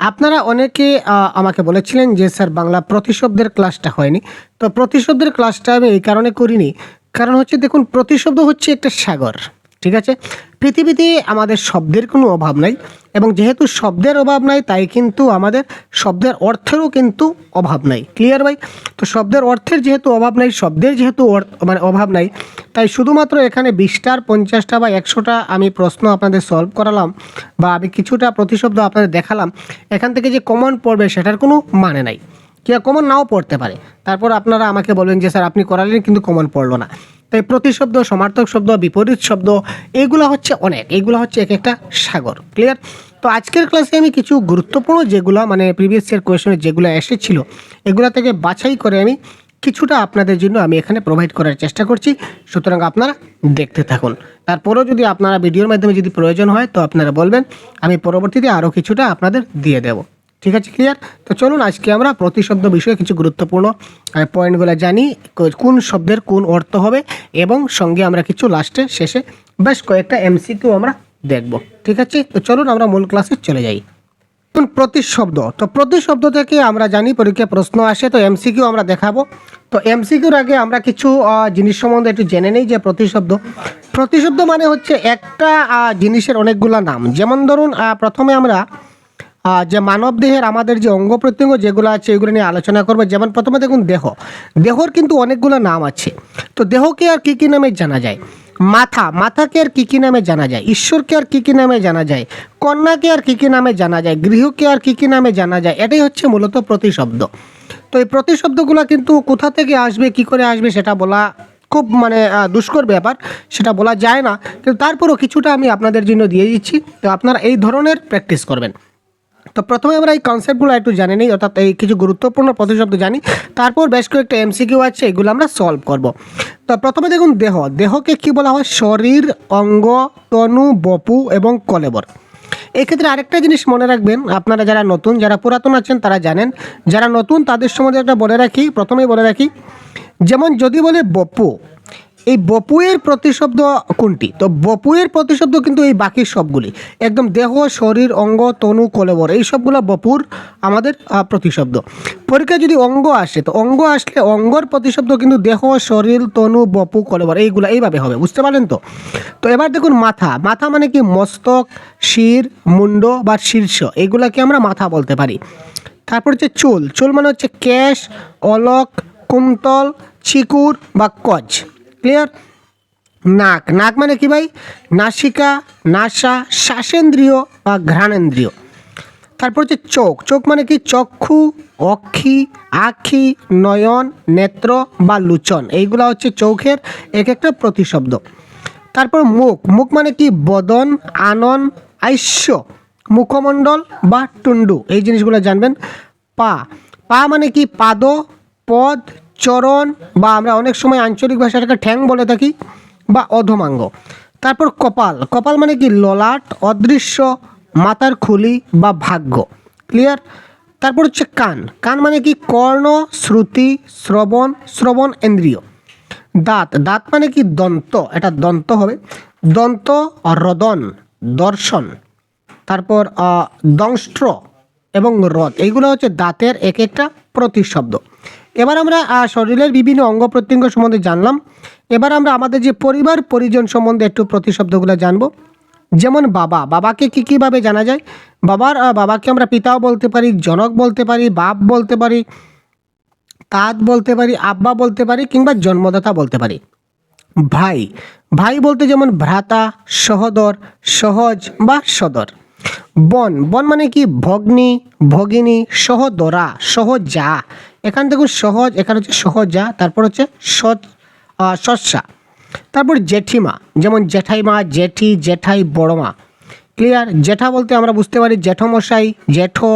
আপনারা অনেকে আমাকে বলেছিলেন যে, স্যার, বাংলা প্রতিশব্দের ক্লাসটা হয়নি। তো প্রতিশব্দের ক্লাসটা আমি এই কারণে করিনি। কারণ হচ্ছে, দেখুন, প্রতিশব্দ হচ্ছে একটা সাগর। ঠিক আছে? পৃথিবীতে আমাদের শব্দের কোনো অভাব নাই এবং যেহেতু শব্দের অভাব নাই, তাই কিন্তু আমাদের শব্দের অর্থেরও কিন্তু অভাব নাই। ক্লিয়ার ভাই? তো শব্দের অর্থের যেহেতু অভাব নাই, শব্দের যেহেতু মানে অভাব নাই, তাই শুধুমাত্র এখানে বিশটার পঞ্চাশটা বা একশোটা আমি প্রশ্ন আপনাদের সলভ করালাম বা আমি কিছুটা প্রতিশব্দ আপনাদের দেখালাম। এখান থেকে যে কমন পড়বে সেটার কোনো মানে নাই। কিয়া কমন নাও পড়তে পারে। তারপর আপনারা আমাকে বলবেন যে, স্যার, আপনি করালেন কিন্তু কমন পড়ল না। তাই প্রতিশব্দ সমার্থক শব্দ, বিপরীত শব্দ এইগুলো হচ্ছে অনেক। এইগুলো হচ্ছে এক একটা সাগর ক্লিয়ার তো আজকের ক্লাসে আমি কিছু গুরুত্বপূর্ণ যেগুলো মানে প্রিভিয়াস ইয়ার কোয়েশনে যেগুলো এসেছিল, এগুলো থেকে বাছাই করে আমি কিছুটা আপনাদের জন্য আমি এখানে প্রোভাইড করার চেষ্টা করছি। সুতরাং আপনারা দেখতে থাকুন। তারপরেও যদি আপনারা ভিডিওর মাধ্যমে যদি প্রয়োজন হয়, তো আপনারা বলবেন। আমি পরবর্তীতে আরও কিছুটা আপনাদের দিয়ে দেব। ঠিক আছে ক্লিয়ার তো চলুন, আজকে আমরা প্রতিশব্দ বিষয়ে কিছু গুরুত্বপূর্ণ পয়েন্টগুলো জানি কোন শব্দের কোন অর্থ হবে, এবং সঙ্গে আমরা কিছু লাস্টে শেষে বেশ কয়েকটা এমসিকিউ আমরা দেখব, ঠিক আছে? তো চলুন, আমরা মূল ক্লাসে চলে যাই। এখন প্রতিশব্দ, তো প্রতিশব্দ থেকে আমরা জানি, পরীক্ষা প্রশ্ন আসে, তো এমসিকিউ আমরা দেখাবো। তো এমসিকিউর আগে আমরা কিছু জিনিস সম্বন্ধে একটু জেনে নেই যে প্রতিশব্দ। প্রতিশব্দ মানে হচ্ছে একটা জিনিসের অনেকগুলো নাম। যেমন ধরুন প্রথমে আমরা যে মানব দেহের আমাদের যে অঙ্গ প্রত্যঙ্গ যেগুলো আছে, এগুলো নিয়ে আলোচনা করব। যেমন প্রথমে দেখুন দেহ। দেহর কিন্তু অনেকগুলো নাম আছে। তো দেহকে আর কী কী নামে জানা যায়? মাথা। মাথাকে আর কী কী নামে জানা যায়? ঈশ্বরকে আর কী কী নামে জানা যায়? কন্যাকে আর কী কী নামে জানা যায়? গৃহকে আর কী কী নামে জানা যায়? এটাই হচ্ছে মূলত প্রতিশব্দ। তো এই প্রতিশব্দগুলো কিন্তু কোথা থেকে আসবে, কি করে আসবে সেটা বলা খুব মানে দুষ্কর ব্যাপার। সেটা বলা যায় না। কিন্তু তারপরও কিছুটা আমি আপনাদের জন্য দিয়ে দিচ্ছি। তো আপনারা এই ধরনের প্র্যাকটিস করবেন। তো প্রথমে আমরা এই কনসেপ্টগুলো একটু জানি নিই, অর্থাৎ এই কিছু গুরুত্বপূর্ণ প্রতিশব্দ জানি। তারপর বেশ কয়েকটা এমসিকিউ আছে, এগুলো আমরা সলভ করব। তো প্রথমে দেখুন দেহ। দেহকে কি বলা হয়? শরীর, অঙ্গ, তনু, বপু এবং কলেবর। এক্ষেত্রে আরেকটা জিনিস মনে রাখবেন, আপনারা যারা নতুন, যারা পুরাতন আছেন, তারা জানেন, যারা নতুন, তাদের সম্বন্ধে একটা বলে রাখি, প্রথমেই বলে রাখি, যেমন যদি বলে বপু এই বপুয়ের প্রতিশব্দ কোনটি? তো বপুয়ের প্রতিশব্দ কিন্তু এই বাকি সবগুলি। একদম দেহ, শরীর, অঙ্গ, তনু, কলেবর, এই সবগুলো বপুর আমাদের প্রতিশব্দ। পরীক্ষায় যদি অঙ্গ আসে, তো অঙ্গ আসলে অঙ্গর প্রতিশব্দ কিন্তু দেহ, শরীর, তনু, বপু, কলেবর, এইগুলো এইভাবে হবে। বুঝতে পারলেন তো? তো এবার দেখুন মাথা। মাথা মানে কি? মস্তক, শির, মুন্ড বা শীর্ষ, এইগুলাকে আমরা মাথা বলতে পারি। তারপর হচ্ছে চুল। চুল মানে হচ্ছে কেশ অলক কুমতল চিকুর বা কজ। ক্লিয়ার নাক নাক মানে কি ভাই? নাসিকা, নাসা শ্বাসেন্দ্রিয় বা ঘ্রাণেন্দ্রিয়। তারপর হচ্ছে চোখ। চোখ মানে কি? চক্ষু, অক্ষি, আখি, নয়ন, নেত্র বা লুচন। এইগুলো হচ্ছে চোখের এক একটা প্রতিশব্দ। তারপর মুখ। মুখ মানে কি? বদন, আনন, আইস্য, মুখমণ্ডল বা টুন্ডু এই জিনিসগুলো জানবেন। পা। পা মানে কি? পাদ, পদ চরণ বা আমরা অনেক সময় আঞ্চলিক ভাষাটাকে ঠ্যাং বলে থাকি, বা অধমাঙ্গ। তারপর কপাল। কপাল মানে কি? ললাট, অদৃশ্য মাথার খুলি বা ভাগ্য। ক্লিয়ার তারপর হচ্ছে কান। কান মানে কি? কর্ণ, শ্রুতি, শ্রবণ শ্রবণ ইন্দ্রিয়। দাঁত। দাঁত মানে কি? দন্ত। এটা দন্ত হবে। দন্ত, রদন, দর্শন। তারপর দংষ্ট্র এবং রদ এইগুলো হচ্ছে দাঁতের এক একটা প্রতিশব্দ। এবার আমরা শরীরের বিভিন্ন অঙ্গ প্রত্যঙ্গ সম্বন্ধে জানলাম। এবার আমরা আমাদের যে পরিবার, পরিজন সম্বন্ধে একটু প্রতিশব্দগুলো জানব। যেমন বাবা, বাবাকে কী কীভাবে জানা যায়? বাবার বাবাকে আমরা পিতাও বলতে পারি, জনক বলতে পারি, বাপ বলতে পারি তাত বলতে পারি, আব্বা বলতে পারি কিংবা জন্মদাতা বলতে পারি। ভাই ভাই বলতে যেমন ভ্রাতা, সহদর, সহজ বা সদর। বন বন মানে কি? ভগ্নী, ভগিনী, সহদরা, সহজা। এখান থেকে সহজ, এখানে হচ্ছে সহজা, তারপর হচ্ছে সৎ সস্যা তারপর জেঠিমা, যেমন জেঠাইমা, জেঠি, জেঠাই, বড়মা। ক্লিয়ার জেঠা বলতে আমরা বুঝতে পারি জেঠমশাই, জেঠো,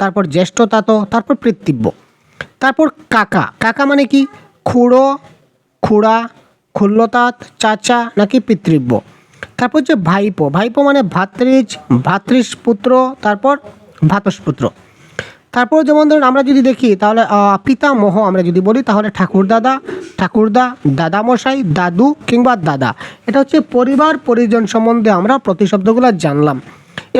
তারপর জ্যেষ্ঠ তাতো, তারপর পিতৃব্য। তারপর কাকা। কাকা মানে কি? খুড়ো, খুড়া, খুল্লতাত, চাচা নাকি পিতৃব্য। তারপর হচ্ছে ভাইপো। ভাইপো মানে ভাতৃজ ভাতৃষ পুত্র তারপর ভাতসপুত্র। তারপর যেমন ধরুন আমরা যদি দেখি, তাহলে পিতামহ আমরা যদি বলি, তাহলে ঠাকুরদাদা ঠাকুরদা দাদামশাই দাদু কিংবা দাদা। এটা হচ্ছে পরিবার, পরিজন সম্বন্ধে আমরা প্রতিশব্দগুলো জানলাম।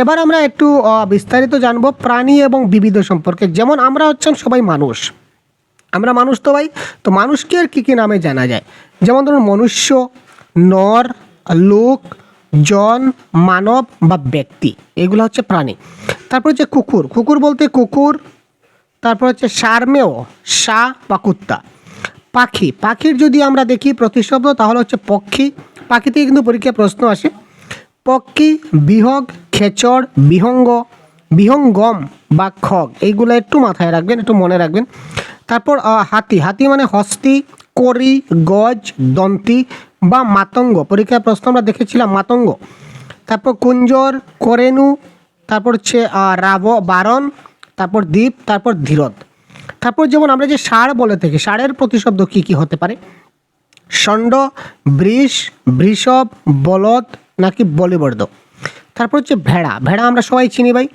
এবার আমরা একটু বিস্তারিত জানব প্রাণী এবং বিবিধ সম্পর্কে। যেমন আমরা হচ্ছেন সবাই মানুষ। আমরা মানুষ তো ভাই, তো মানুষকে আর কী কী নামে জানা যায়? যেমন ধরুন মনুষ্য, নর, লোক, জন, মানব বা ব্যক্তি। এগুলো হচ্ছে প্রাণী। তারপর হচ্ছে কুকুর। কুকুর বলতে কুকুর, তারপর হচ্ছে সারমেয়, সা বা কুত্তা। পাখি, পাখির যদি আমরা দেখি প্রতিশব্দ তাহলে হচ্ছে পক্ষী। পাখি থেকে কিন্তু পরীক্ষায় প্রশ্ন আসে। পক্ষী, বিহগ, খেচড়, বিহঙ্গ, বিহঙ্গম বা খগ এইগুলো একটু মাথায় রাখবেন, একটু মনে রাখবেন। তারপর হাতি। হাতি মানে হস্তি, করি, গজ, দন্তি বা মাতঙ্গ। পরীক্ষায় প্রশ্ন আমরা দেখেছিলাম মাতঙ্গ। তারপর কুঞ্জর, করেনু তারপর হচ্ছে রাব, বারণ, তারপর দ্বীপ, তারপর ধীরত তারপর যেমন আমরা যে ষাঁড় বলে থাকি, ষাঁড়ের প্রতিশব্দ কী কী হতে পারে? ষণ্ড, বৃষ, বৃষভ, বলদ, নাকি বলিবর্দ তারপর হচ্ছে ভেড়া ভেড়া আমরা সবাই চিনি ভাই।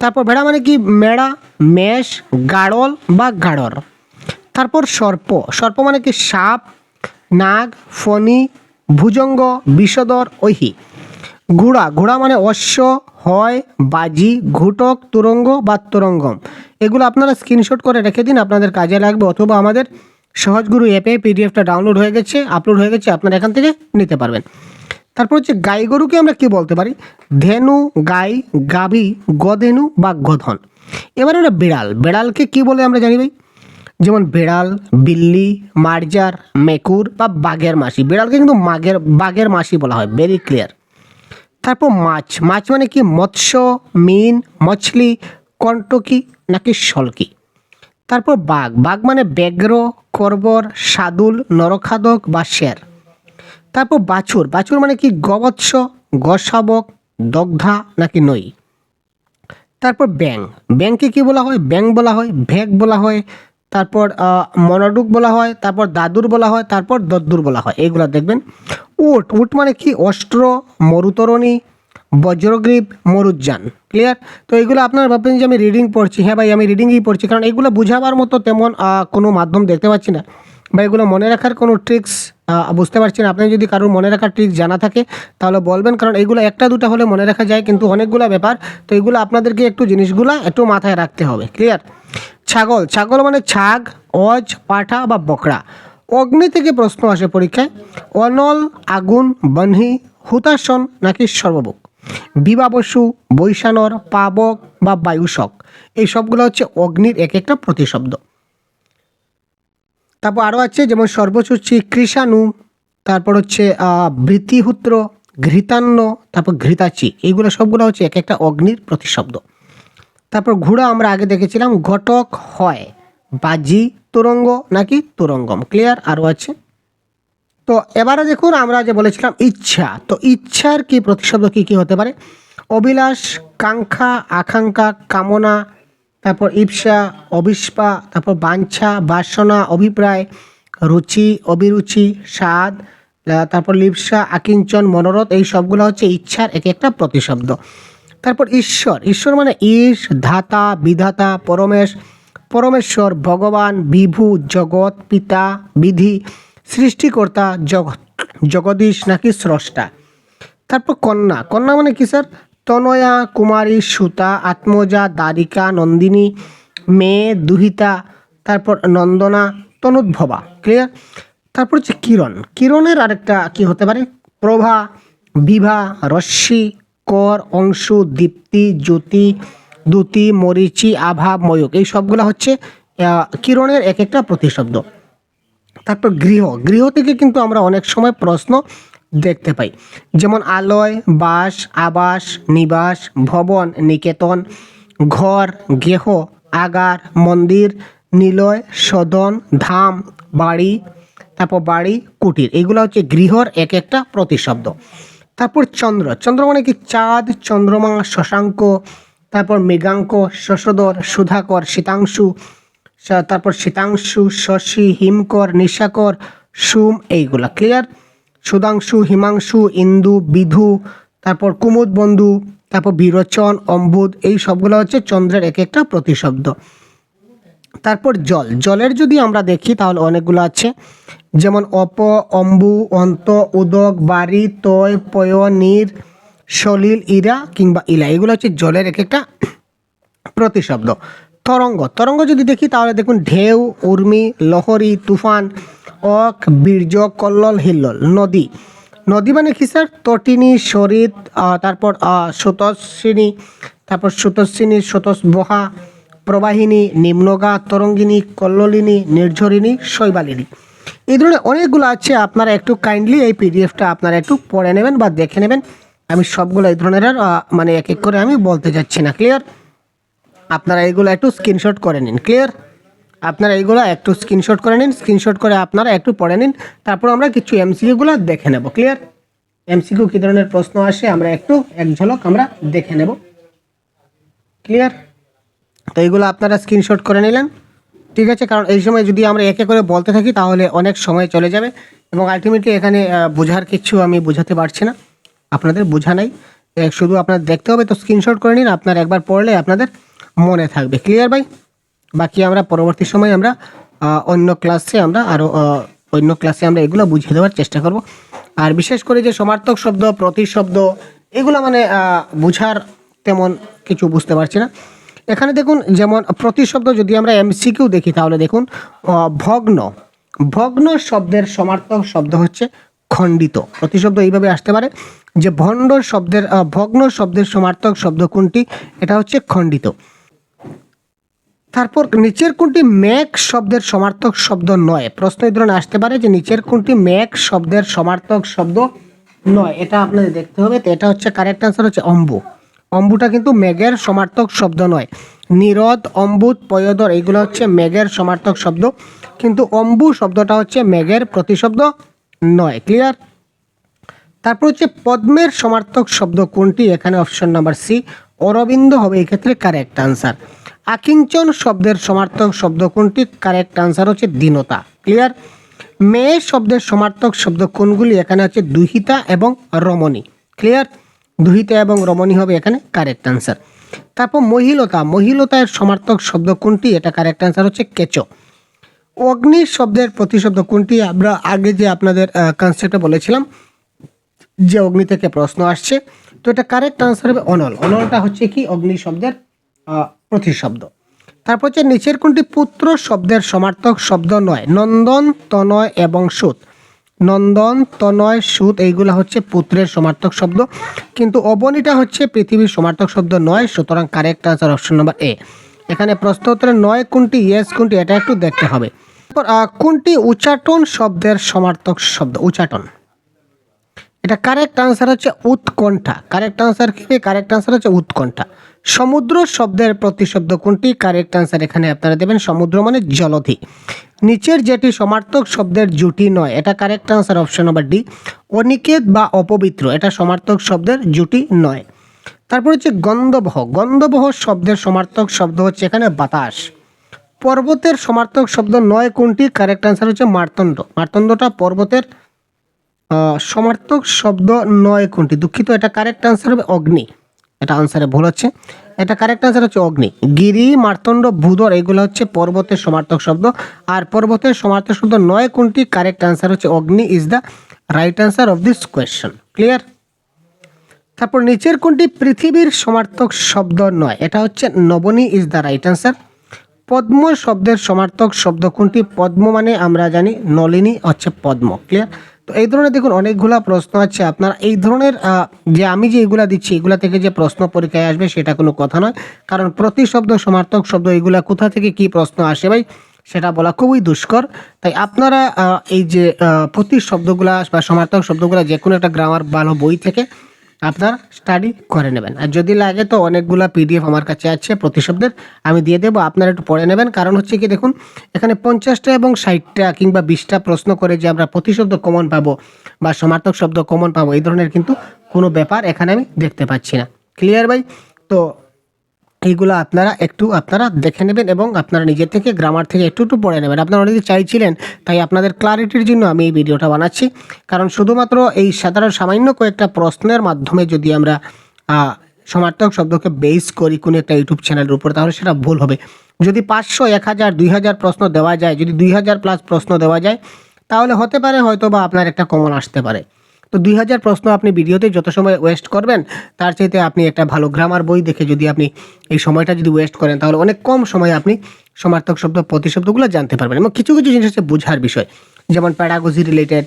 তারপর ভেড়া মানে কি? মেড়া, মেষ, গাড়ল বা গাড়র। তারপর সর্প সর্প মানে কি? সাপ, নাগ, ফণি, ভুজঙ্গ বিষদর ঐহি। ঘোড়া। ঘোড়া মানে অশ্ব, হয়, বাজি, ঘুটক, তুরঙ্গ বা তুরঙ্গম। এগুলো আপনারা স্ক্রিনশট করে রেখে দিন, আপনাদের কাজে লাগবে অথবা আমাদের সহজগুরু অ্যাপে পিডিএফটা ডাউনলোড হয়ে গেছে আপলোড হয়ে গেছে, আপনারা এখান থেকে নিতে পারবেন। তারপর হচ্ছে গাই গরুকে আমরা কি বলতে পারি? ধেনু, গাই, গাভী, গধেনু বা গধন। এবার আমরা বিড়াল। বিড়ালকে কি বলে আমরা জানি ভাই? যেমন বিড়াল, বিল্লি, মার্জার, মেকুর বা বাঘের মাসি। বিড়ালকে কিন্তু মাঘের, বাঘের মাসি বলা হয় ভেরি ক্লিয়ার তারপর মাছ। মাছ মানে কি? মৎস্য, মিন, মছলি কন্টকি নাকি সলকি তারপর বাঘ। বাঘ মানে ব্যাঘ্র, করবর, সাদুল, নরখাদক বা শের। তারপর বাছুর। বাছুর মানে কি? গবৎস, গসাবক, দগ্ধা নাকি নই? তারপর ব্যাং ব্যাংকে কি বলা হয়? ব্যাং বলা হয় ভ্যাগ বলা হয় তারপর মনোডুক বলা হয়, তারপর দাদুর বলা হয়, তারপর দদ্দুর বলা হয়। এইগুলো দেখবেন। উট উট মানে কি? অস্ত্র, মরুতরণী, বজ্রগ্রীব, মরুজ্জান। ক্লিয়ার তো এইগুলো আপনারা ভাববেন যে আমি রিডিং পড়ছি। হ্যাঁ ভাই, আমি রিডিংই পড়ছি। কারণ এগুলো বুঝাবার মতো তেমন কোনো মাধ্যম দেখতে পাচ্ছি না। বা এগুলো মনে রাখার কোনো ট্রিক্স বুঝতে পারছেন আপনি যদি কারোর মনে রাখার ট্রিক্স জানা থাকে, তাহলে বলবেন। কারণ এগুলো একটা দুটো হলে মনে রাখা যায়, কিন্তু অনেকগুলো ব্যাপার। তো এগুলো আপনাদেরকে একটু জিনিসগুলো একটু মাথায় রাখতে হবে। ক্লিয়ার ছাগল ছাগল মানে ছাগ, অজ, পাঠা বা বকরা। অগ্নি থেকে প্রশ্ন আসে পরীক্ষায়, অনল, আগুন বহ্নি হুতাসন নাকি সর্ববুক বিবাবসু বৈশানর, পাবক বা বায়ুশক। এই সবগুলো হচ্ছে অগ্নির এক একটা প্রতিশব্দ। তারপর আরও আছে যেমন সর্বসূচি কৃষাণু তারপর হচ্ছে আহ, বৃত্তিহুত্র ঘৃতান্ন তারপর ঘৃতাচি। এইগুলো সবগুলো হচ্ছে এক একটা অগ্নির প্রতিশব্দ। তারপর ঘোড়া আমরা আগে দেখেছিলাম ঘটক হয়। বাজি তুরঙ্গ নাকি তুরঙ্গম। ক্লিয়ার আরও আছে। তো এবারে দেখুন আমরা যে বলেছিলাম ইচ্ছা। তো ইচ্ছার কি প্রতিশব্দ কি কি হতে পারে? অভিলাষ কাঙ্ক্ষা আকাঙ্ক্ষা কামনা তারপর ইপসা অবিস্পা তারপর বাঞ্ছা, বাসনা, অভিপ্রায়, রুচি, অভিরুচি, স্বাদ তারপর লিপসা, আকিঞ্চন, মনোরথ, এই সবগুলো হচ্ছে ইচ্ছার এক একটা প্রতিশব্দ। তারপর ঈশ্বর ঈশ্বর মানে ঈশ ধাতা, বিধাতা, পরমেশ, পরমেশ্বর, ভগবান, বিভু, জগৎ, পিতা, বিধি, সৃষ্টিকর্তা জগৎ জগদীশ নাকি স্রষ্টা। তারপর কন্যা কন্যা মানে কি স্যার? তনয়া কুমারী সুতা আত্মজা দ্বারিকা নন্দিনী মেয়ে দুহিতা, তারপর নন্দনা, তনুদ্ভবা। ক্লিয়ার তারপর হচ্ছে কিরণ। কিরণের আরেকটা কি হতে পারে? প্রভা, বিভা, রশ্মি, কর, অংশু, দীপ্তি, জ্যোতি দ্যুতি মরিচি, আভা, ময়ূক। এই সবগুলো হচ্ছে কিরণের এক একটা প্রতিশব্দ। তারপর গৃহ। গৃহ থেকে কিন্তু আমরা অনেক সময় প্রশ্ন দেখতে পাই। যেমন আলয় বাস আবাস, নিবাস, ভবন, নিকেতন, ঘর, গেহ, আগার, মন্দির, নিলয়, সদন, ধাম, বাড়ি, তারপর বাড়ি, কুটির। এগুলো হচ্ছে গৃহর এক একটা প্রতিশব্দ। তারপর চন্দ্র। চন্দ্র মানে কি? চাঁদ, চন্দ্রমা, শশাঙ্ক, তারপর মৃগাঙ্ক, শশধর, সুধাকর, শীতাংশু তারপর শীতাংশু, শশী, হিমকর, নিশাকর, সুম, এইগুলা। ক্লিয়ার সুধাংশু, হিমাংশু, ইন্দু, বিধু, তারপর কুমুদ বন্ধু, তারপর বিরোচন, অম্বুদ, এই সবগুলো হচ্ছে চন্দ্রের এক একটা প্রতিশব্দ। তারপর জল। জলের যদি আমরা দেখি তাহলে অনেকগুলো আছে। যেমন অপ, অম্বু, অন্ত, উদক, বাড়ি, তয়, পয়, নীর, সলিল, ইরা কিংবা ইলা। এগুলো হচ্ছে জলের এক একটা প্রতিশব্দ। তরঙ্গ। তরঙ্গ যদি দেখি, তাহলে দেখুন ঢেউ, উর্মি, লহরি, তুফান, অক, বীর্য, কল্লল, হিল্লল, নদী। নদী মানে কি স্যার তটিনী শরীর তারপর স্রোতস্বিনী তারপর স্রোতস্বিনী, স্রোতস্বহা, প্রবাহিনী, নিম্নগা, তরঙ্গিনী, কল্লোলিনী, নির্ঝরিণী, শৈবালিনী। এই ধরনের অনেকগুলো আছে, আপনারা একটু কাইন্ডলি এই পিডিএফটা আপনারা একটু পড়ে নেবেন বা দেখে নেবেন। আমি সবগুলো এই ধরনের মানে এক এক করে আমি বলতে যাচ্ছি না ক্লিয়ার আপনারা এইগুলো একটু স্ক্রিনশট করে নিন ক্লিয়ার আপনারা এইগুলো একটু স্ক্রিনশট করে নিন স্ক্রিনশট করে আপনারা একটু পড়ে নিন, তারপর আমরা কিছু এমসিকিউগুলো দেখে নেব ক্লিয়ার এমসিকিউ কী ধরনের প্রশ্ন আসে, আমরা একটু এক ঝলক আমরা দেখে নেব ক্লিয়ার তো এইগুলো আপনারা স্ক্রিনশট করে নিলেন, ঠিক আছে? কারণ এই সময় যদি আমরা একে করে বলতে থাকি, তাহলে অনেক সময় চলে যাবে এবং আলটিমেটলি এখানে বোঝার কিছু আমি বোঝাতে পারছি না, আপনাদের বোঝা নাই। শুধু আপনার দেখতে হবে, তো স্ক্রিনশট করে নিন, আপনার একবার পড়লে আপনাদের মনে থাকবে। ক্লিয়ার ভাই? বাকি আমরা পরবর্তী সময় আমরা অন্য ক্লাসে আমরা আরও অন্য ক্লাসে আমরা এগুলো বুঝিয়ে দেওয়ার চেষ্টা করব। আর বিশেষ করে যে সমার্থক শব্দ প্রতিশব্দ এগুলো মানে বুঝার তেমন কিছু বুঝতে পারছি না। এখানে দেখুন, যেমন প্রতিশব্দ যদি আমরা এমসিকিউ দেখি, তাহলে দেখুন ভগ্ন। ভগ্ন শব্দের সমার্থক শব্দ হচ্ছে খণ্ডিত। প্রতিশব্দ এইভাবে আসতে পারে যে ভণ্ড শব্দের ভগ্ন শব্দের সমার্থক শব্দ কোনটি? এটা হচ্ছে খণ্ডিত। তারপর নিচের কোনটি ম্যাক শব্দের সমার্থক শব্দ নয়? প্রশ্ন এই ধরনের আসতে পারে যে নিচের কোনটি ম্যাক শব্দের সমার্থক শব্দ নয়? এটা আপনাদের দেখতে হবে। তো এটা হচ্ছে কারেক্ট অ্যান্সার হচ্ছে অম্বু। অম্বুটা কিন্তু মেঘের সমার্থক শব্দ নয়। নিরদ, অম্বুত, পয়দর, এইগুলো হচ্ছে মেঘের সমার্থক শব্দ। কিন্তু অম্বু শব্দটা হচ্ছে মেঘের প্রতিশব্দ নয়। ক্লিয়ার তারপর হচ্ছে পদ্মের সমার্থক শব্দ কোনটি? এখানে অপশন নাম্বার সি অরবিন্দ হবে এক্ষেত্রে কারেক্ট আনসার আকিঞ্চন শব্দের সমার্থক শব্দ কোনটি? কারেক্ট আনসার হচ্ছে দীনতা। ক্লিয়ার মেয়ে শব্দের সমার্থক শব্দ কোনগুলি? এখানে হচ্ছে দুহিতা এবং রমণী। ক্লিয়ার দুহিতা এবং রমণী হবে এখানে কারেক্ট আনসার তারপর মহিলতা। মহিলতার সমার্থক শব্দ কোনটি? এটা কারেক্ট আনসার হচ্ছে কেচো। অগ্নি শব্দের প্রতিশব্দ কোনটি? আমরা আগে যে আপনাদের কনসেপ্টে বলেছিলাম, যে অগ্নি থেকে প্রশ্ন আসছে তো এটা কারেক্ট আনসার হবে অনল। অনলটা হচ্ছে কি? অগ্নি শব্দের প্রতিশব্দ। তারপর হচ্ছে নিচের কোনটি পুত্র শব্দের সমার্থক শব্দ নয়? নন্দন, তনয় এবং সুত। নন্দন, তনয়, সুত এইগুলো হচ্ছে পুত্রের সমার্থক শব্দ। কিন্তু অবনীটা হচ্ছে পৃথিবীর সমার্থক শব্দ নয়, সুতরাং correct answer option number A এখানে প্রশ্ন উত্তরে নয় কোনটি ইয়েস কোনটি, এটা একটু দেখতে হবে। কোনটি উচ্চাটন শব্দের সমার্থক শব্দ? উচ্চাটন। এটা কারেক্ট আনসার হচ্ছে উৎকণ্ঠা। কারেক্ট আনসার কি? কারেক্ট আনসার হচ্ছে উৎকণ্ঠা। সমুদ্র শব্দের প্রতিশব্দ কোনটি? কারেক্ট আনসার এখানে আপনারা দেবেন সমুদ্র মানে জলধি। নিচের যেটি সমার্থক শব্দের জুটি নয়, এটা correct answer option number D Aniket বা অপবিত্র, এটা সমার্থক শব্দের জুটি নয়। তারপর হচ্ছে গন্ধবহ। গন্ধবহ শব্দের সমার্থক শব্দ হচ্ছে এখানে বাতাস। পর্বতের সমার্থক শব্দ নয় কোনটি? কারেক্ট আনসার হচ্ছে মার্তণ্ড। মার্তণ্ডটা পর্বতের সমার্থক শব্দ নয় কোনটি? দুঃখিত, এটা কারেক্ট আনসার হবে অগ্নি। এটা আনসারে ভুল হচ্ছে। এটা কারেক্ট আনসার হচ্ছে অগ্নি। গিরি, মার্তণ্ড ভূদর এগুলো হচ্ছে পর্বতের সমার্থক শব্দ। আর পর্বতের সমার্থক শব্দ নয় কোনটি? কারেক্ট আনসার হচ্ছে অগ্নি is the right answer of this question clear তারপর নিচের কোনটি? পৃথিবীর সমার্থক শব্দ নয়। এটা হচ্ছে নবনী ইজ দ্য রাইট আনসার পদ্ম শব্দের সমার্থক শব্দ কোনটি? পদ্ম মানে আমরা জানি নলিনী, হচ্ছে পদ্ম। ক্লিয়ার তো এই ধরনের দেখুন অনেকগুলা প্রশ্ন আছে। আপনার এই ধরনের যে আমি যে এগুলা দিচ্ছি, এগুলা থেকে যে প্রশ্ন পরীক্ষায় আসবে সেটা কোনো কথা নয়। কারণ প্রতি শব্দ সমার্থক শব্দ এগুলা কোথা থেকে কি প্রশ্ন আসে ভাই, সেটা বলা খুবই দুষ্কর। তাই আপনারা এই যে প্রতি শব্দগুলা বা সমার্থক শব্দগুলা যে কোনো একটা গ্রামার ভালো বই থেকে আপনার স্টাডি করে নেবেন। আর যদি লাগে তো অনেকগুলো পিডিএফ আমার কাছে আছে, প্রতিশব্দের আমি দিয়ে দেবো, আপনারা একটু পড়ে নেবেন। কারণ হচ্ছে কি দেখুন, এখানে পঞ্চাশটা এবং ষাটটা কিংবা বিশটা প্রশ্ন করে যে আমরা প্রতিশব্দ কমন পাবো বা সমার্থক শব্দ কমন পাবো, এই ধরনের কিন্তু কোনো ব্যাপার এখানে আমি দেখতে পাচ্ছি না। ক্লিয়ার ভাই? তো এইগুলো আপনারা একটু আপনারা দেখে নেবেন এবং আপনারা নিজের থেকে গ্রামার থেকে একটু একটু পড়ে নেবেন। আপনারা অনেকে চাইছিলেন, তাই আপনাদের ক্লারিটির জন্য আমি এই ভিডিওটা বানাচ্ছি। কারণ শুধুমাত্র এই সাধারণ সামান্য কয়েকটা প্রশ্নের মাধ্যমে যদি আমরা সমার্থক শব্দকে বেস করি কোনো একটা ইউটিউব চ্যানেলের উপর, তাহলে সেটা ভুল হবে। যদি পাঁচশো, এক হাজার, দুই হাজার প্রশ্ন দেওয়া যায়, যদি দুই হাজার প্লাস প্রশ্ন দেওয়া যায়, তাহলে হতে পারে হয়তো বা আপনার একটা কমন আসতে পারে। তো দুই হাজার প্রশ্ন আপনি ভিডিওতে যত সময় ওয়েস্ট করবেন, তার চাইতে আপনি একটা ভালো গ্রামার বই দেখে যদি আপনি এই সময়টা যদি ওয়েস্ট করেন, তাহলে অনেক কম সময়ে আপনি সমার্থক শব্দ, প্রতিশব্দগুলো জানতে পারবেন এবং কিছু কিছু জিনিস হচ্ছে বোঝার বিষয়। যেমন প্যাডাগোজি রিলেটেড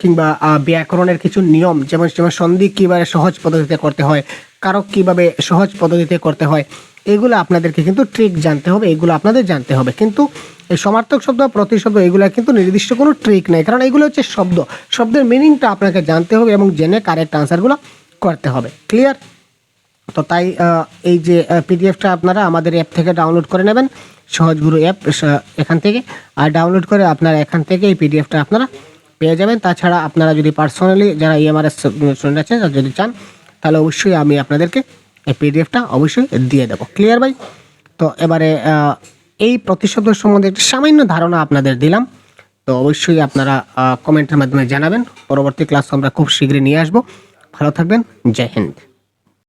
কিংবা ব্যাকরণের কিছু নিয়ম, যেমন যেমন সন্ধি কীভাবে সহজ পদ্ধতিতে করতে হয়, কারক কীভাবে সহজ পদ্ধতিতে করতে হয়, এগুলো আপনাদেরকে কিন্তু ট্রিক জানতে হবে, এগুলো আপনাদের জানতে হবে। কিন্তু এই সমার্থক শব্দ প্রতিশব্দ এগুলো কিন্তু নির্দিষ্ট কোনো ট্রিক নেই। কারণ এগুলো হচ্ছে শব্দ। শব্দের মিনিংটা আপনাকে জানতে হবে এবং জেনে কারেক্ট আনসারগুলো করতে হবে। ক্লিয়ার তো তাই এই যে পিডিএফটা আপনারা আমাদের অ্যাপ থেকে ডাউনলোড করে নেবেন। সহজগুরু অ্যাপ এখান থেকে। আর ডাউনলোড করে আপনারা এখান থেকে এই পিডিএফটা আপনারা পেয়ে যাবেন। তাছাড়া আপনারা যদি পার্সোনালি যারা E ইএমআরএস স্টুডেন্ট আছে তারা যদি চান, তাহলে অবশ্যই আমি আপনাদেরকে এই পিডিএফটা অবশ্যই দিয়ে দেবো। ক্লিয়ার ভাই? তো এবারে এই প্রতিশব্দ সম্বন্ধে একটা সামান্য ধারণা আপনাদের দিলাম। তো অবশ্যই আপনারা কমেন্টের মাধ্যমে জানাবেন। পরবর্তী ক্লাস আমরা খুব শীঘ্রই নিয়ে আসব। ভালো থাকবেন। জয় হিন্দ।